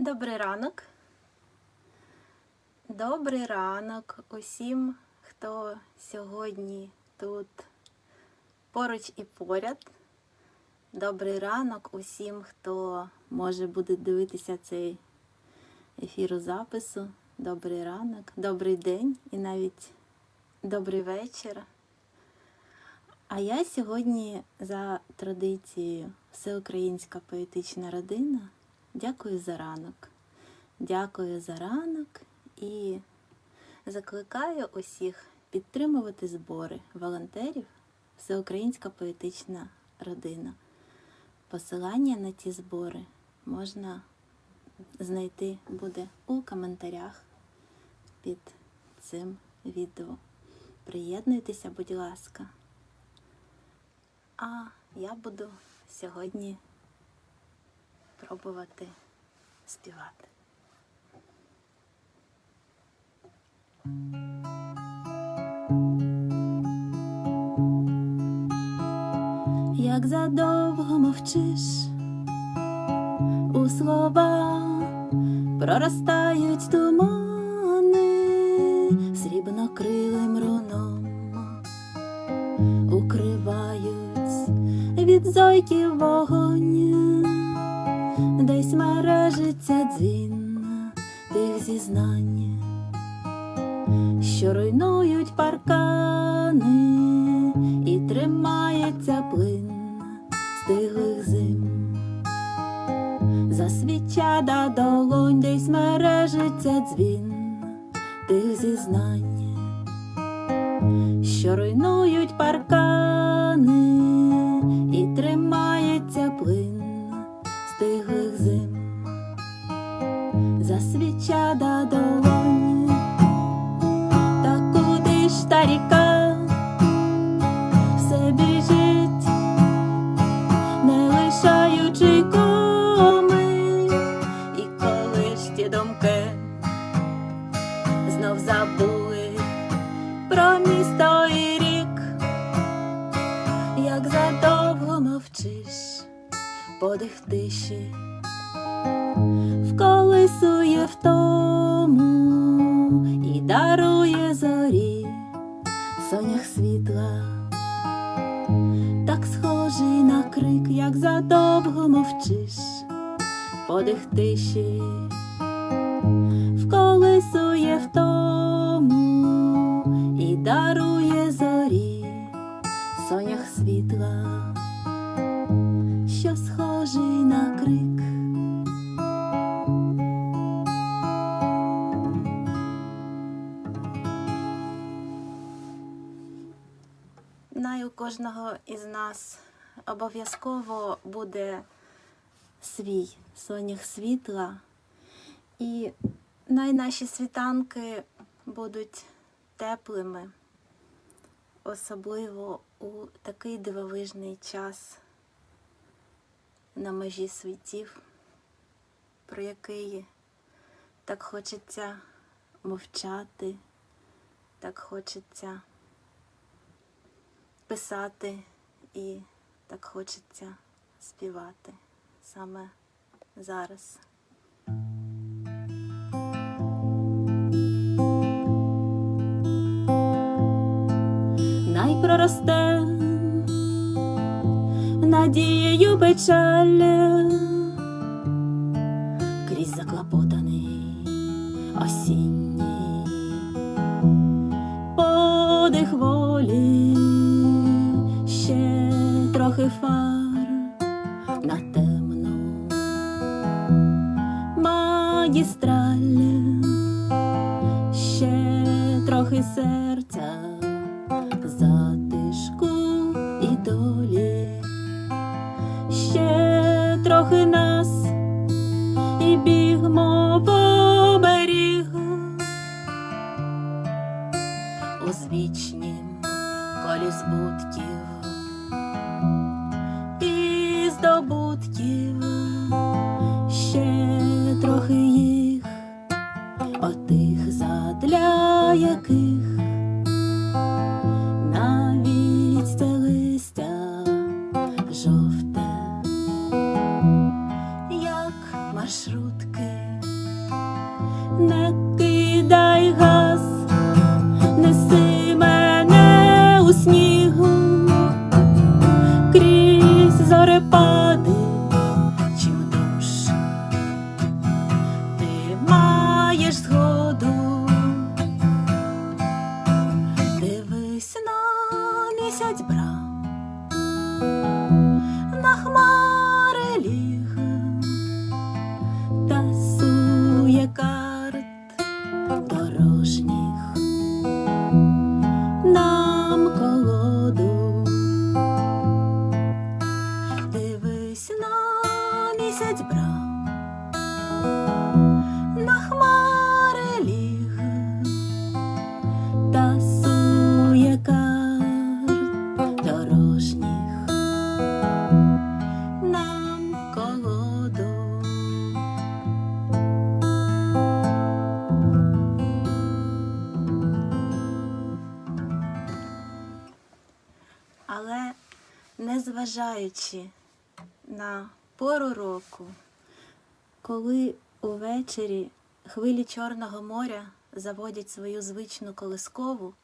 Добрий ранок. Добрий ранок усім, хто сьогодні тут поруч і поряд. Добрий ранок усім, хто може буде дивитися цей ефір у запису. Добрий ранок, добрий день і навіть добрий вечір. А я сьогодні за традицією Всеукраїнська поетична родина. Дякую за ранок. Дякую за ранок і закликаю усіх підтримувати збори волонтерів Всеукраїнська поетична родина. Посилання на ті збори можна знайти буде у коментарях під цим відео. Приєднуйтеся, будь ласка. А я буду сьогодні пробувати співати. Як задовго мовчиш, у слова проростають тумани срібнокрилим руном, укривають від зойків вогонь, десь мережиться дзвін тих зізнань, що руйнують паркани і тримається плин стиглих зим. Засвічада долонь, десь мережиться дзвін тих зізнань, що руйнують паркани Засвічада долонь, та куди ж та ріка все біжить, не лишаючи коми, і коли ж ті думки знов забули про місто і рік, як задовго мовчиш, подих тиші дарує зорі сонях світла, так схожий на крик, як задовго мовчиш, подих тиші вколисує в тому і дарує зорі сонях світла, Знаю, у кожного із нас обов'язково буде свій сонях світла, і най наші світанки будуть теплими, особливо у такий дивовижний час на межі світів, про який так хочеться мовчати, так хочеться писати і так хочеться співати саме зараз. Найпроросте надією печаль крізь заклопотаний осінній подих волі, 何方？Місяць брав, на хмари ліг, тасує карт дорожніх нам колоду. Але незважаючи на пору року, коли увечері хвилі Чорного моря заводять свою звичну колискову,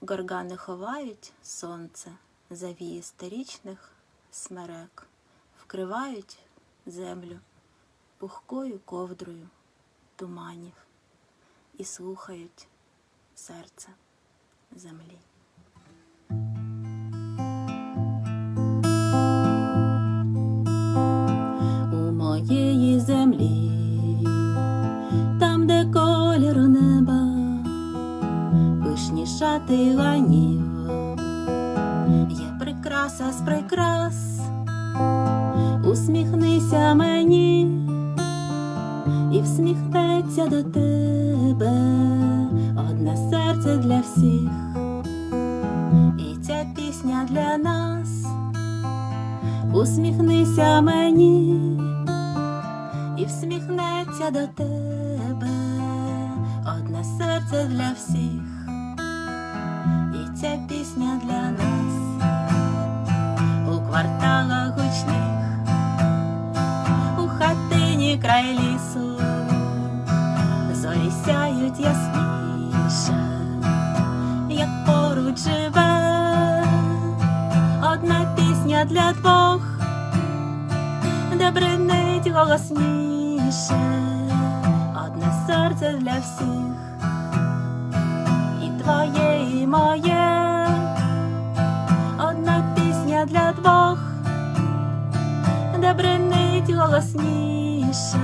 горгани ховають сонце, завії сторічних смерек, вкривають землю пухкою ковдрою туманів і слухають серце землі. Пишні ланів, є прикраса з прикрас, усміхнися мені і всміхнеться до тебе одне серце для всіх, і ця пісня для нас. Усміхнися мені і всміхнеться до тебе одне серце для всіх, ця пісня для нас. У кварталах гучних, у хатині край лісу, зорі сяють ясніше, як поруч живе одна пісня для двох, де бринить голосніше, одне серце для всіх, де бринить голосніше,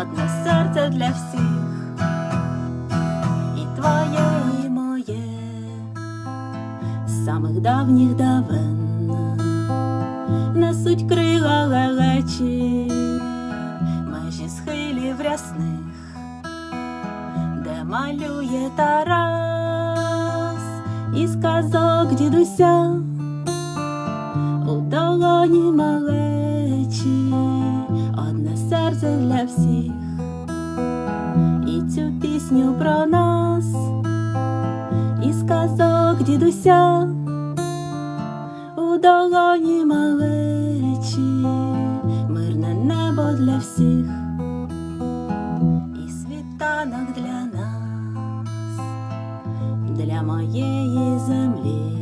одне серце для всіх, і твоє, і моє. З самих давніх давен. Несуть крила лелечі, межі схилів рясних, де малює Тарас із казок дідуся. У долоні малечі, одне серце для всіх, і цю пісню про нас із казок дідуся у долоні малечі, мирне небо для всіх, і світанок для нас, для моєї землі.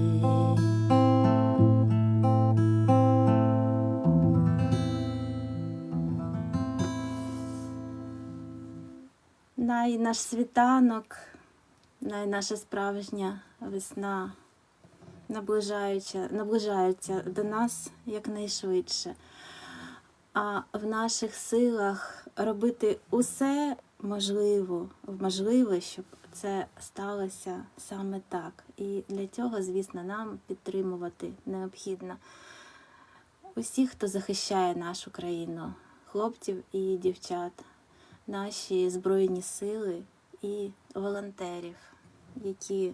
Най наш світанок, най наша справжня весна наближається, до нас якнайшвидше. А в наших силах робити усе можливо, можливе, щоб це сталося саме так. І для цього, звісно, нам підтримувати необхідно усіх, хто захищає нашу країну, хлопців і дівчат, наші збройні сили і волонтерів, які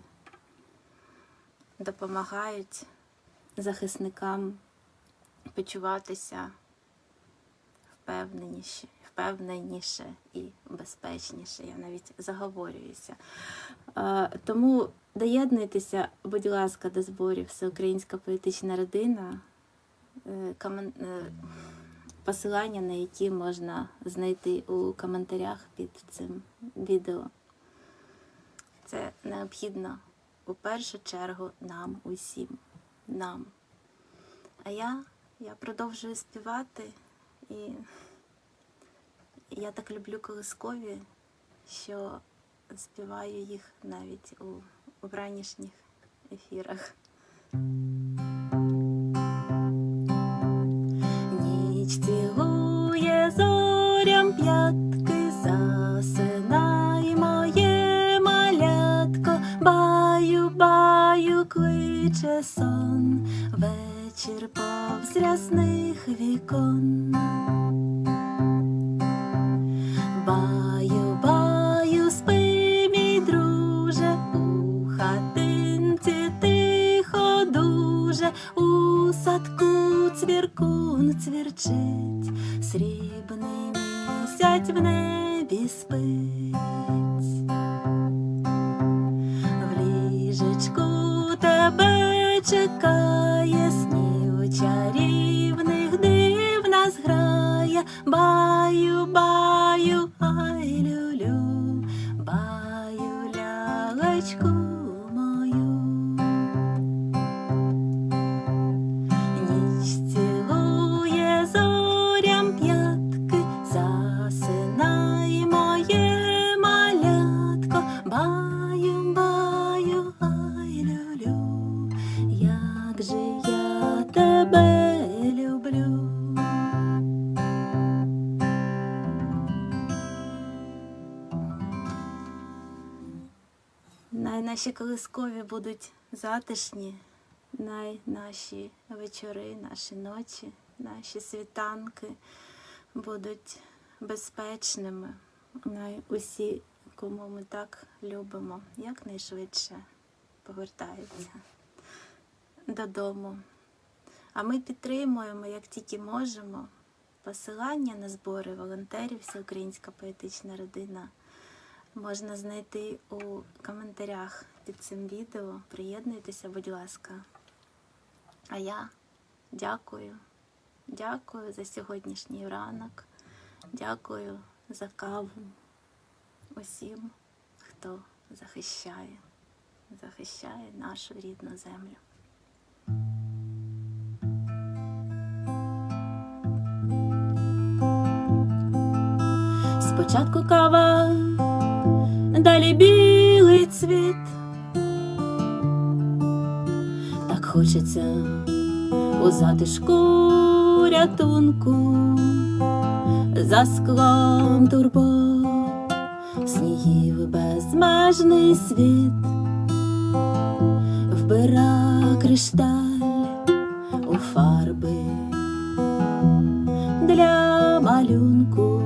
допомагають захисникам почуватися впевненіше, впевненіше і безпечніше. Я навіть заговорююся. Е, Тому доєднуйтеся, будь ласка, до зборів Всеукраїнська поетична родина, е, е, посилання на які можна знайти у коментарях під цим відео. Це необхідно у першу чергу нам усім. Нам. А я, я продовжую співати, і я так люблю колискові, що співаю їх навіть у, у ранішніх ефірах. Цвіркун цвірчить, срібний місяць в небі спить. В ліжечку тебе чекає, снів чарівних дивна зграє, баю, баю, наші колискові будуть затишні, най наші вечори, наші ночі, наші світанки будуть безпечними. Най усі, кому ми так любимо, якнайшвидше повертаються додому. А ми підтримуємо, як тільки можемо, посилання на збори волонтерів Всеукраїнська поетична родина можна знайти у коментарях під цим відео. Приєднуйтеся, будь ласка. А я дякую. Дякую за сьогоднішній ранок. Дякую за каву усім, хто захищає, захищає нашу рідну землю. Спочатку кава, далі білий цвіт. Хочеться у затишку рятунку, за склом турбот, снігів безмежний світ, вбира кришталь у фарби для малюнку.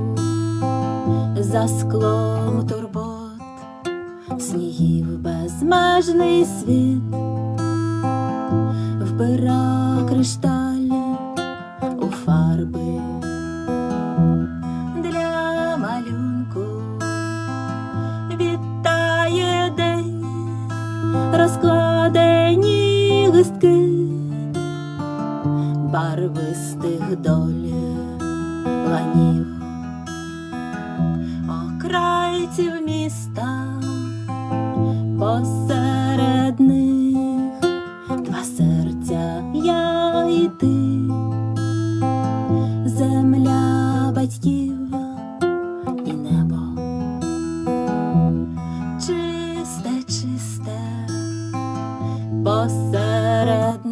За склом турбот, снігів безмежний світ, вбира кришталь у фарби. Для малюнку, вітає день, розкладені листки барвистих доль ланів. Окрайців міста, посеред Mossarada.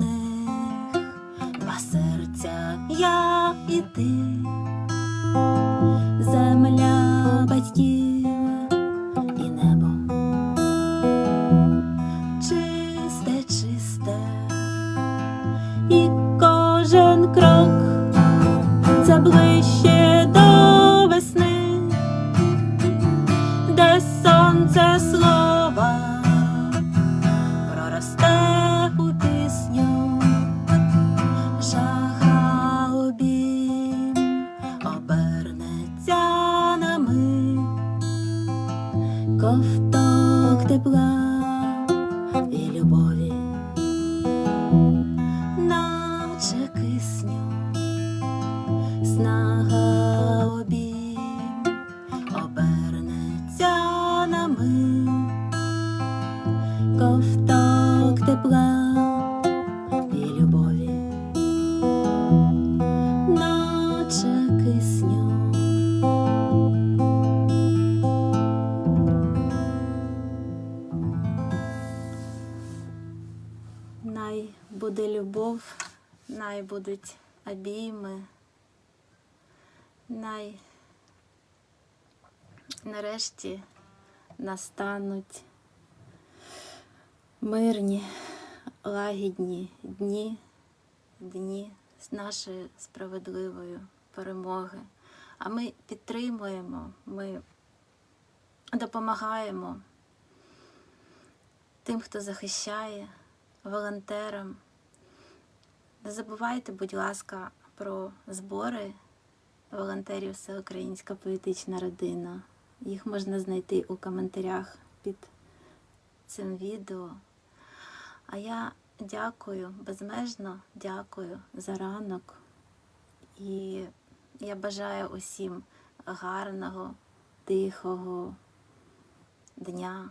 Будуть обійми, най нарешті настануть мирні, лагідні дні, дні з нашої справедливої перемоги. А ми підтримуємо, ми допомагаємо тим, хто захищає, волонтерам. Не забувайте, будь ласка, про збори волонтерів Всеукраїнська поетична родина. Їх можна знайти у коментарях під цим відео. А я дякую, безмежно дякую за ранок. І я бажаю усім гарного, тихого дня.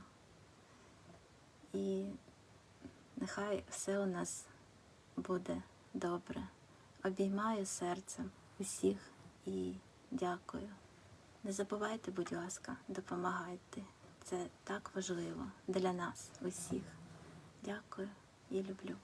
І нехай все у нас буде добре. Обіймаю серцем усіх і дякую. Не забувайте, будь ласка, допомагайте. Це так важливо для нас усіх. Дякую і люблю.